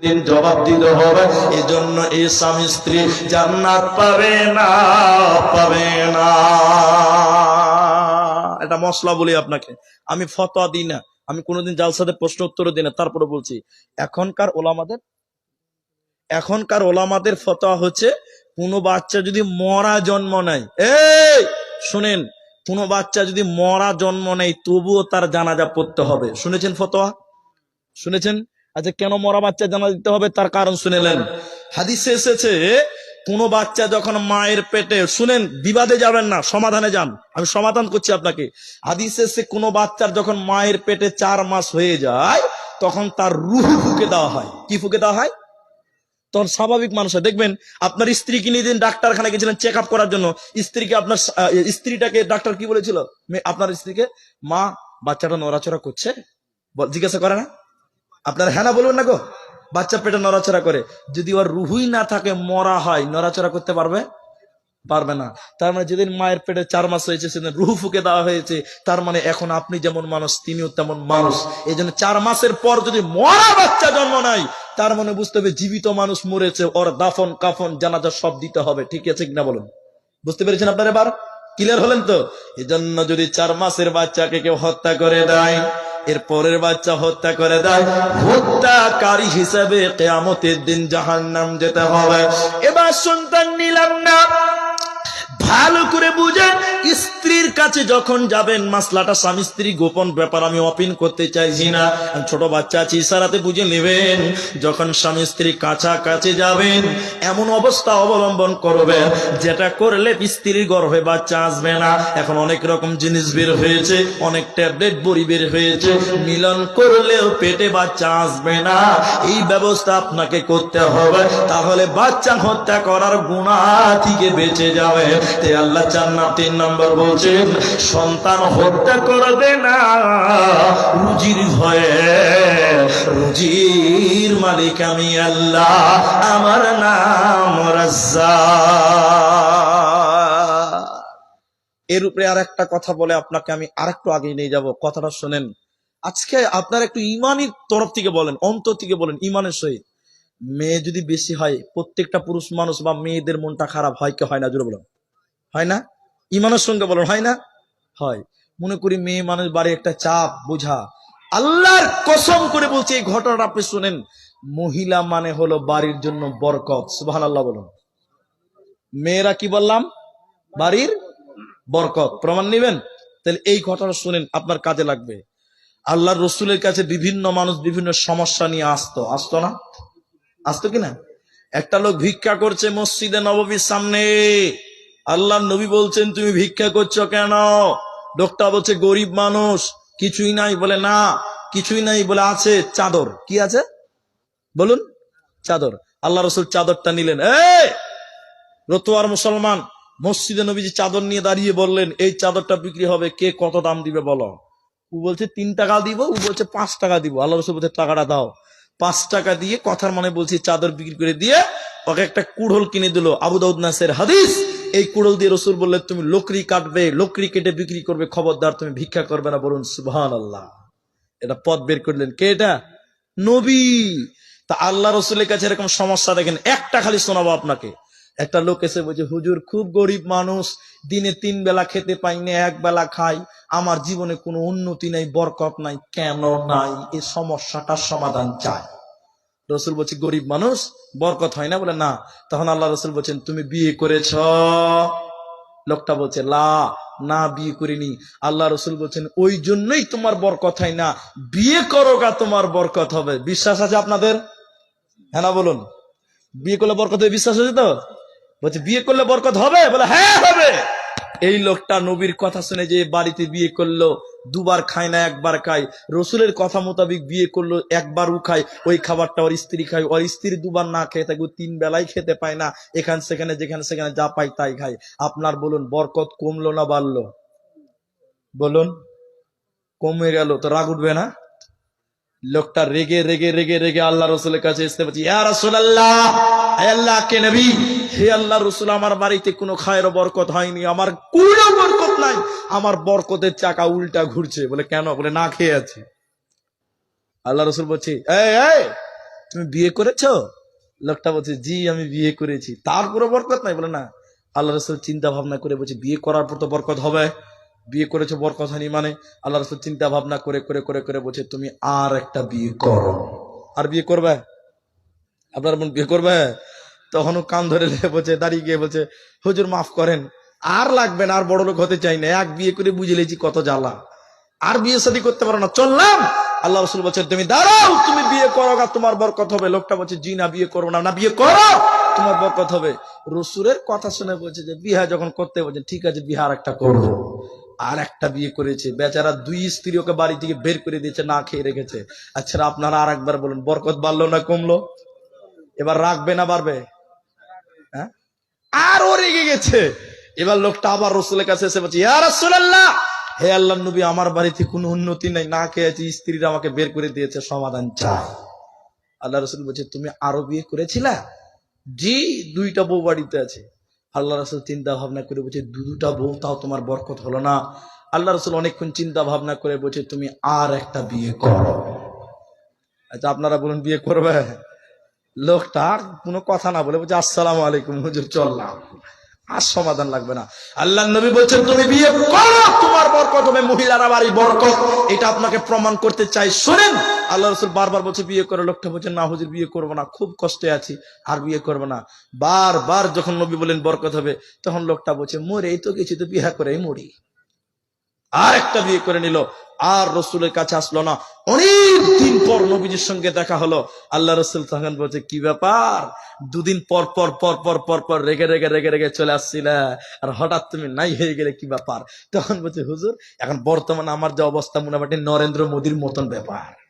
দিন জবাব দিতে হবে। এই জন্য এই স্বামী স্ত্রী জান্নাত পাবে না পাবে না। এটা মশলা বলি আপনাকে। আমি ফতোয়া দিই না। আমি কোনোদিন জালসাতে প্রশ্ন উত্তর দিই না। তারপরে বলছি, এখনকার ওলামাদের এখনকার ওলামাদের ফতোয়া হচ্ছে, কোনো বাচ্চা যদি মরা জন্ম নেয়, এই, শুনেন, কোনো বাচ্চা যদি মরা জন্ম নেয়, তবুও তার জানাজা পড়তে হবে। শুনেছেন ফতোয়া? শুনেছেন? আচ্ছা কেন মরা বাচ্চা জানা দিতে হবে? তার কারণ শুনেলেন। হাদিসে এসেছে, কোন বাচ্চা যখন মায়ের পেটে, শুনেন, বিবাদে যাবেন না, সমাধানে যান। আমি সমাধান করছি আপনাকে। হাদিসে এসে কোন বাচ্চার যখন মায়ের পেটে চার মাস হয়ে যায়, তখন তার রুহু ফুকে দেওয়া হয়। কি ফুকে দেওয়া হয়? তখন স্বাভাবিক মানুষ। দেখবেন, আপনার স্ত্রীকে নিয়ে দিন ডাক্তারখানা গেছিলেন চেক আপ করার জন্য? স্ত্রীকে আপনার স্ত্রীটাকে ডাক্তার কি বলেছিল? আপনার স্ত্রীকে, মা, বাচ্চাটা নড়াচড়া করছে? জিজ্ঞাসা করে না? আপনার হ্যাঁ না বলবেন না গো? বাচ্চা পেটে নড়াচড়া করে। যদি ওর রুহুই না থাকে, মরা হয়, নড়াচড়া করতে পারবে? পারবে না। তার মানে যেদিন মায়ের পেটে চার মাস হয়েছে, সেদিন রুহু ফুকে দেওয়া হয়েছে। তার মানে এখন আপনি যেমন মানুষ, তিনিও তেমন মানুষ। এই জন্য চার মাসের পর যদি মরা বাচ্চা জন্ম নেয়, তার মানে বুঝতে হবে জীবিত মানুষ মরেছে, ওর দাফন, কাফন, জানাজা সব দিতে হবে। ঠিক আছে কিনা বলুন? বুঝতে পেরেছেন আপনার এবার? ক্লিয়ার হলেন তো? এই জন্য যদি চার মাসের বাচ্চাকে কেউ হত্যা করে দেয় এর পরের বাচ্চা হত্যা করে দেয়। হত্যাকারী হিসাবে কেয়ামতের দিন জাহান নাম যেতে হবে। এবার সন্তান নিলাম না। ভালো করে বুঝে স্ত্রীর কাছে যখন যাবেন, মাসলাটা স্বামী স্ত্রী গোপন ব্যাপার আমি অপিন করতে চাইছি না। ছোট বাচ্চা আছে, ইশারাতে বুঝে নেবেন, যখন স্বামী স্ত্রী কাছাকাছি যাবেন, এমন অবস্থা অবলম্বন করবেন, যেটা করলে স্ত্রীর গর্ভে বাচ্চা আসবে না। এখন অনেক রকম জিনিস বের হয়েছে, অনেক ট্যাবলেট, বড়ি বের হয়েছে। মিলন করলেও পেটে বাচ্চা আসবে না। এই ব্যবস্থা আপনাকে করতে হবে, তাহলে বাচ্চা হত্যা করার গুণা থেকে বেঁচে যাবে তে আল্লাহ চার না তিন নম্বর বলছেন, সন্তান হত্যা করবে না, রুজির ভয়ে। রুজির মালিক আমি আল্লাহ, আমার নাম রাজ্জাক। এর উপরে আর একটা কথা বলে আপনাকে আমি আর একটু আগে নিয়ে যাব, কথাটা শোনেন। আজকে আপনার একটু ইমানের তরফ থেকে বলেন, অন্তর থেকে বলেন, ইমানের সহিত। মেয়ে যদি বেশি হয়, প্রত্যেকটা পুরুষ মানুষ বা মেয়েদের মনটা খারাপ হয় কি হয় না? জুড়ে বলেন। হয় না? ইমানের সঙ্গে বলেন হয় না? হয়। মনে করি মেয়ে মানুষ বাড়ি একটা চাপ, বোঝা। আল্লাহর কসম করে বলছে, এই ঘটনাটা আপনি শুনেন। মহিলা মানে হলো বাড়ির জন্য বরকত সুবাহ আল্লাহ বলুন। মেয়েরা কি বললাম? বাড়ির বরকত। প্রমাণ নেবেন? তাহলে এই ঘটনা শুনেন, আপনার কাজে লাগবে। আল্লাহর রসুলের কাছে বিভিন্ন মানুষ বিভিন্ন সমস্যা নিয়ে আসতো। আসতো না? আসতো কিনা একটা লোক ভিক্ষা করছে মসজিদে নববীর সামনে। আল্লাহ নবী বলছেন, তুমি ভিক্ষা করছ কেন? লোকটা বলছে, গরিব মানুষ, কিছুই নাই। বলে, না, কিছুই নাই। বলে, আছে চাদর। কি আছে? বলুন, চাদর। আল্লাহ রসুল চাদরটা নিলেন। এই, রতুয়ার মুসলমান, মসজিদে নবীজি চাদর নিয়ে দাঁড়িয়ে বললেন, এই চাদরটা বিক্রি হবে, কে কত দাম দিবে বলো? ও বলছে, তিন টাকা দিব। ও বলছে, পাঁচ টাকা দিব। আল্লাহ রসুল বলছে, টাকাটা দাও। পাঁচ টাকা দিয়ে কথার মানে বলছি, চাদর বিক্রি করে দিয়ে ওকে একটা কুড়োল কিনে দিল, আবু দাউদ নাসের হাদিস। এই কুড়োল দিয়ে রসুল বললে তুমি লোকরি কাটবে লোকরি কেটে বিক্রি করবে, খবরদার তুমি ভিক্ষা করবে না। বলুন সুবহান আল্লাহ এটা পথ বের করলেন। কে এটা? নবী। তা আল্লাহ রসুলের কাছে এরকম সমস্যা দেখেন, একটা খালি শোনাবো আপনাকে। একটা লোক এসে বলছে, হুজুর, খুব গরিব মানুষ, দিনে তিন বেলা খেতে পাই না, এক বেলা খাই। আমার জীবনে কোনো উন্নতি নাই, বরকত নাই, কেন নাই? এই সমস্যাটার সমাধান চাই। রসুল বলছে, গরিব মানুষ, বরকত হয় না? বলে, না। তখন আল্লাহ রসুল বলছেন, তুমি বিয়ে করেছ? লোকটা বলছে, লা, না, বিয়ে করিনি। আল্লাহ রসুল বলছেন, ওই জন্যই তোমার বরকত হয় না। বিয়ে করো গা, তোমার বরকত হবে। বিশ্বাস আছে আপনাদের? হ্যাঁ না বলুন? বিয়ে করলে বরকত হবে, বিশ্বাস আছে তো? বলছে, বিয়ে করলে বরকত হবে? বলে হ্যাঁ হবে। এই লোকটা নবীর কথা শুনে যে বাড়িতে বিয়ে করল দুবার খায় না, একবার খায়। রসুলের কথা মোতাবেক বিয়ে করল, একবার উ খায়। ওই খাবারটা ওর স্ত্রী খায়। ওর স্ত্রী দুবার না খেয়ে থাকে তিন বেলায় খেতে পায় না। এখান সেখানে, যেখানে সেখানে যা পাই তাই খায়। আপনার বলুন, বরকত কমলো না বাড়লো? বলুন, কমে গেল তো রাগ উঠবে না? লোকটা রেগে রেগে রেগে রেগে আল্লাহ রসুলের কাছে এসে পারছি ইয়া রাসূলুল্লাহ, হে আল্লাহ কে নবী, হে আল্লাহ রসুল, আমার বাড়িতে কোনো খায়ের বরকত হয়নি। আমার কোনো নাই, আমার বরকতের চাকা উল্টা ঘুরছে। বলে, কেন? বলে, না খেয়ে আছে। আল্লাহ রসুল বলছি তুমি বিয়ে করেছ? লোকটা বলছে, জি, আমি বিয়ে করেছি। তারপরে বরকত নাই। বলে, না। আল্লাহ রসুল চিন্তা ভাবনা করে বলছে, বিয়ে করার পর তো বরকত হবে। বিয়ে করেছ বরকত হয়নি মানে? আল্লাহ রসুল চিন্তা ভাবনা করে করে করে করে বলছে, তুমি আর একটা বিয়ে করো। আর বিয়ে করবে? আপনার বোন বিয়ে করবে? তখনও কান ধরে বলছে, দাঁড়িয়ে গিয়ে বলছে, হুজুর, মাফ করেন। আর লাগবে না, আর বড় লোক হতে চাই না। এক বিয়ে করে বুঝে লেছি কত জ্বালা। আর বিয়ে শাদী করতে পারো না। চললাম! আল্লাহ রসুল বলছে, তুমি দাঁড়াও, তুমি বিয়ে করো গা, তোমার বরকত হবে। লোকটা বলছে, জি না, বিয়ে করব না। না, বিয়ে করো, তোমার বরকত হবে। রসুরের কথা শুনে বলছে যে বিহা যখন করতে বলছে, ঠিক আছে বিহার একটা করব। আর একটা বিয়ে করেছে। বেচারা দুই স্ত্রী ওকে বাড়ি থেকে বের করে দিয়েছে, না খেয়ে রেখেছে। আচ্ছা আপনারা আর একবার বলুন, বরকত বাড়লো না কমলো? এবার রাখবে না বাড়বে? হ্যাঁ? আরও রেগে গেছে। এবার লোকটা আবার রসুলের কাছে এসে বলছে, ইয়া রাসূলুল্লাহ! হে আল্লাহ নবী, আমার বাড়িতে কোনো উন্নতি নাই, না খেয়েছি, স্ত্রীরা আমাকে বের করে দিয়েছে, সমাধান চাই। আল্লাহ রসুল বলছে, তুমি আরও বিয়ে করেছিলা? জি, দুইটা বউ বাড়িতে আছে। আল্লাহ রসুল চিন্তা ভাবনা করে বলছে, দু দুটা বউ, তাও তোমার বরকত হলো না। আল্লাহ রসুল অনেকক্ষণ চিন্তা ভাবনা করে বলছে, তুমি আর একটা বিয়ে করো। আচ্ছা আপনারা বলুন, বিয়ে করবে? লোকটা কোনো কথা না বলে বলছে, আসসালামু আলাইকুম, হুজুর চললাম আর সমাধান লাগবে না। আল্লাহ নবী বলছেন, তুমি বিয়ে করো, তোমার বরকত হবে, মহিলারা বাড়ি বরকত। এটা আপনাকে প্রমাণ করতে চাই। শোনেন, আল্লাহ রসুল বারবার বলছে, বিয়ে করে। লোকটা বলছে, না হুজুর, বিয়ে করব না, খুব কষ্টে আছি, আর বিয়ে করব না। বারবার যখন নবী বলেন বরকত হবে, তখন লোকটা বলছে এই তো কিছু তো বিয়ে করেই মরি। আর একটা বিয়ে করে নিল। আর রসুলের কাছে আসলো না। অনেক দিন পর নবীজির সঙ্গে দেখা হলো। আল্লাহ রসুল তখন বলছে, কি ব্যাপার? দুদিন পর পর পর পর পর পর রেগে রেগে রেগে রেগে চলে আসছিলে। আর হঠাৎ তুমি নাই হয়ে গেলে কি ব্যাপার? তখন বলছে, হুজুর, এখন বর্তমানে আমার যে অবস্থা মোটামুটি নরেন্দ্র মোদীর মতন ব্যাপার।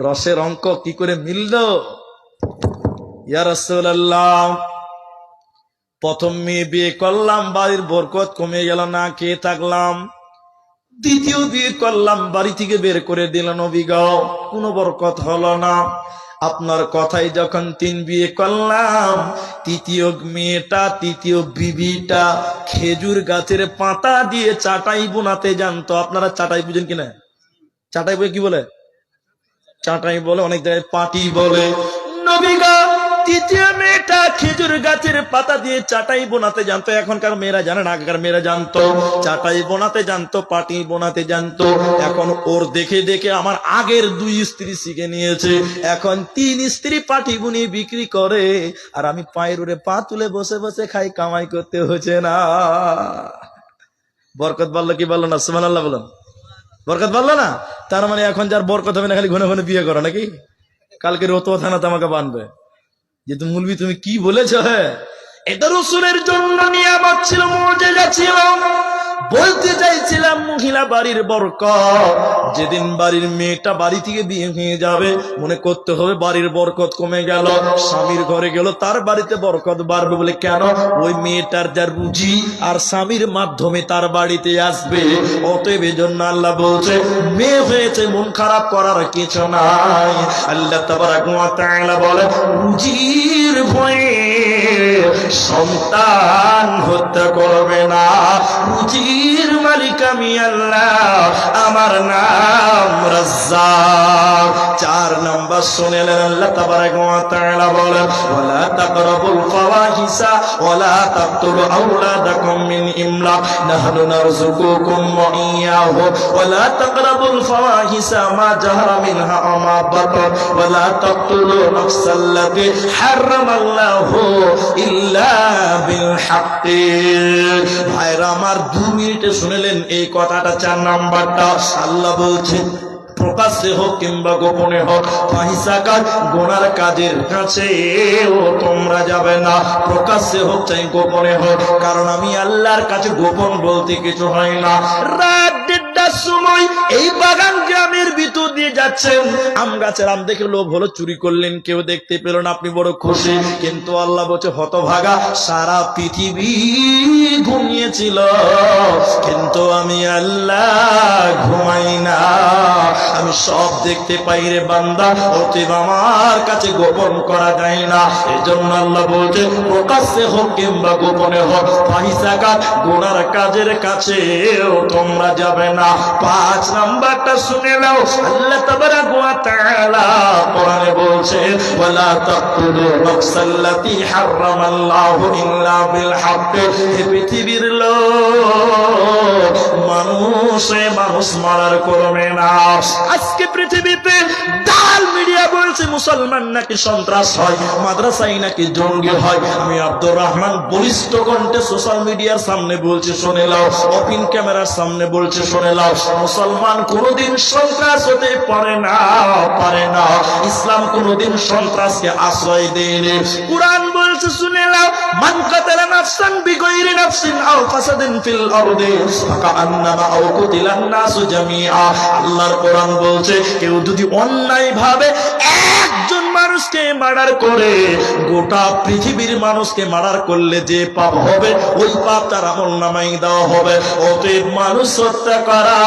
রসের অঙ্ক কি করে মিলল? ইয়া রাসূলুল্লাহ প্রথম মেয়ে বিয়ে করলাম, বাড়ির বরকত কমে গেল, না খেয়ে থাকলাম। দ্বিতীয় বিয়ে করলাম, বাড়ি থেকে বের করে দিল নবীগাও কোনো বরকত হলো না। আপনার কথাই যখন তিন বিয়ে করলাম, তৃতীয় মেয়েটা, তৃতীয় বিবিটা খেজুর গাছের পাতা দিয়ে চাটাই বোনাতে জানতো। আপনারা চাটাই বুঝেন কিনা চাটাই বলে কি বলে? চাটাই বলে, অনেক জায়গায় পাটি বলে। নবীগা তৃতীয় মেয়েটা খেজুর গাছের পাতা দিয়ে চাটাই বোনাতে জানতো। এখনকার মেয়েরা জানে না, আগেকার মেয়েরা জানতো। চাটাই বোনাতে জানতো, পাটি বোনাতে জানতো। এখন ওর দেখে দেখে আমার আগের দুই স্ত্রী শিখে নিয়েছে। এখন তিন স্ত্রী পাটি বুনি বিক্রি করে। আর আমি পায়ের উড়ে পা তুলে বসে বসে খাই, কামাই করতে হচ্ছে না। বরকত বলল কি বলল না? সুমান আল্লাহ বলুন। বরকত বলল না? তার মানে এখন যার বরকত হবে না, খালি ঘন ঘন বিয়ে করো নাকি? কালকে রতুয়া থানাতে আমাকে বানবে। যে তুমি মুলবি তুমি কি বলেছ হ্যাঁ? এটা রসুলের জন্য নিয়ামত ছিল মজেজা ছিল। বলতে চাইছিলাম মহিলা বাড়ির বরকত। যেদিন বাড়ির মেয়েটা বাড়ি থেকে বিয়ে হয়ে যাবে, মনে করতে হবে বাড়ির বরকত কমে গেল। স্বামীর ঘরে গেল, তার বাড়িতে বরকত বাড়বে বলে কেন? ওই মেয়েটার যার রুচি আর স্বামীর মাধ্যমে তার বাড়িতে আসবে। অতএব জন্য আল্লাহ বলছে, মেয়ে হয়েছে, মন খারাপ করার কিছু নাই। আল্লাহ তাবারাক ওয়া বলে রুজির ভয়ে সন্তান হত্যা করবে না। রুজির মালিক আমি আল্লাহ, আমার নাম রাজ্জাক। চার নাম্বার শুনেলেন আল্লাহ তাবারাক ওয়া তাআলা বলেন, ওয়ালা তাকরাবুল ফাওয়াহিসা ওয়ালা তাকতুলু আওলাদাকুম মিন ইমলাক নাহনু নারযুকুকুম ওয়া ইয়াহু ওয়ালা তাকরাবুল ফাওয়াহিসা মা জাহারা মিনহা ওয়া মা ওয়ালা তাকতুলু নাফসাল্লাতী হারামাল্লাহু ইল্লা বিল ভাইরা আমার দু মিনিটে শুনলেন এই কথাটা, চার নাম্বারটা। আল্লাহ বলছেন প্রকাশ্যে হোক কিংবা গোপনে হোক ফাহিসাকার গোনার কাজের কাছে ও তোমরা যাবে না। প্রকাশ্যে হোক চাই গোপনে হোক, কারণ আমি আল্লাহর কাছে গোপন বলতে কিছু হয় না। রাত দেড়টার সময় এই বাগান যাচ্ছেন। আম গাছের আম দেখে লোভ হলো, চুরি করলেন, কেউ দেখতে পেল না, আপনি বড় খুশি। কিন্তু আল্লাহ বলছে, হতভাগা, সারা পৃথিবী ঘুমিয়েছিল। কিন্তু আমি আল্লাহ ঘুমাই না। আমি সব দেখতে পাই রে বান্দা অতীব আমার কাছে গোপন করা যায় না। এই জন্য আল্লাহ বলছে, প্রকাশ্যে হোক কিংবা গোপনে হোক ফাহিসাকার গোনার কাজের কাছে তোমরা যাবে না। পাঁচ নাম্বারটা শুনে নাও, আল্লাহ পৃথিবীর লোক, মানুষে মানুষ মারার না। আজকে পৃথিবীতে মিডিয়া বলছে, মুসলমান নাকি সন্ত্রাস হয় মাদ্রাসাই নাকি জঙ্গি হয়। আমি আব্দুর রহমান বলিষ্ঠ কণ্ঠে সোশ্যাল মিডিয়ার সামনে বলছে, শুনে লাও ওপেন ক্যামেরার সামনে বলছে, শুনে লাও মুসলমান কোনোদিন সন্ত্রাস হতে পারে না পারে না ইসলাম কোনোদিন সন্ত্রাসকে আশ্রয় দেয়নি। কোরআন বলছে, শুনে নাও, মান কাতালা নাফসান বিগাইরি নাফসিন আও ফাসাদিন ফিল আরদি ফাকান্নামা আও কুতিলান নাসু জামিআ। আল্লাহর কোরআন বলছে, কেউ যদি অন্যায়ভাবে একজন মানুষকে মার্ডার করে, গোটা পৃথিবীর মানুষকে মার্ডার করলে যে পাপ হবে, ওই পাপ তার আমল নামাই দেওয়া হবে। অতএব মানুষ হত্যা করা,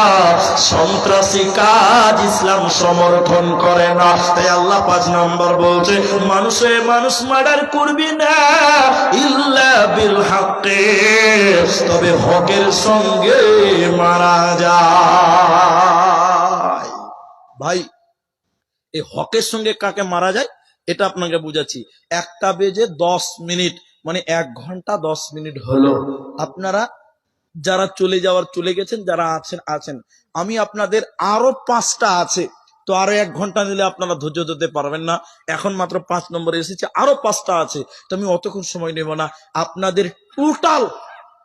সন্ত্রাসী কাজ ইসলাম সমর্থন করে না। তাই আল্লাহ পাঁচ নম্বর বলছে, মানুষে মানুষ মার্ডার করবি না, ইল্লা বিল হাক্কে। তবে হকের সঙ্গে মারা যায়। ভাই এই হকের সঙ্গে কাকে মারা যায় এটা আপনাকে বুঝাচ্ছি। একটা বেজে দশ মিনিট মানে এক ঘণ্টা দশ মিনিট হলো। আপনারা যারা চলে যাওয়ার চলে গেছেন যারা আছেন আছেন। আমি আপনাদের আরও পাঁচটা আছে তো আরও এক ঘণ্টা নিলে আপনারা ধৈর্য ধরতে পারবেন না। এখন মাত্র পাঁচ নম্বরে এসেছে আরও পাঁচটা আছে। তো আমি অতক্ষণ সময় নেব না। আপনাদের টোটাল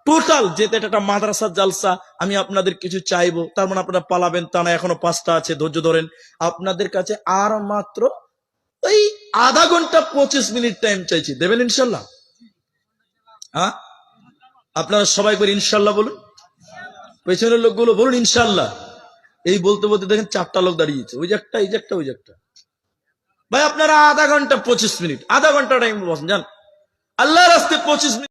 টোটাল যেতে একটা মাদ্রাসার জালসা, আমি আপনাদের কিছু চাইব। তার মানে আপনারা পালাবেন তা না এখনও পাঁচটা আছে, ধৈর্য ধরেন। আপনাদের কাছে আর মাত্র ওই আধা ঘণ্টা পঁচিশ মিনিট টাইম চাইছি। দেবেন ইনশাল্লাহ? হ্যাঁ? আপনারা সবাই করে ইনশাল্লাহ বলুন। পেছনের লোকগুলো বলুন ইনশাল্লাহ। এই বলতে বলতে দেখেন চারটা লোক দাঁড়িয়েছে। ওই যে একটা, এই যে একটা, ওই যে একটা। ভাই, আপনারা আধা ঘণ্টা পঁচিশ মিনিট, আধা ঘণ্টা টাইম বসেন, জান। আল্লাহ রাস্তে পঁচিশ মিনিট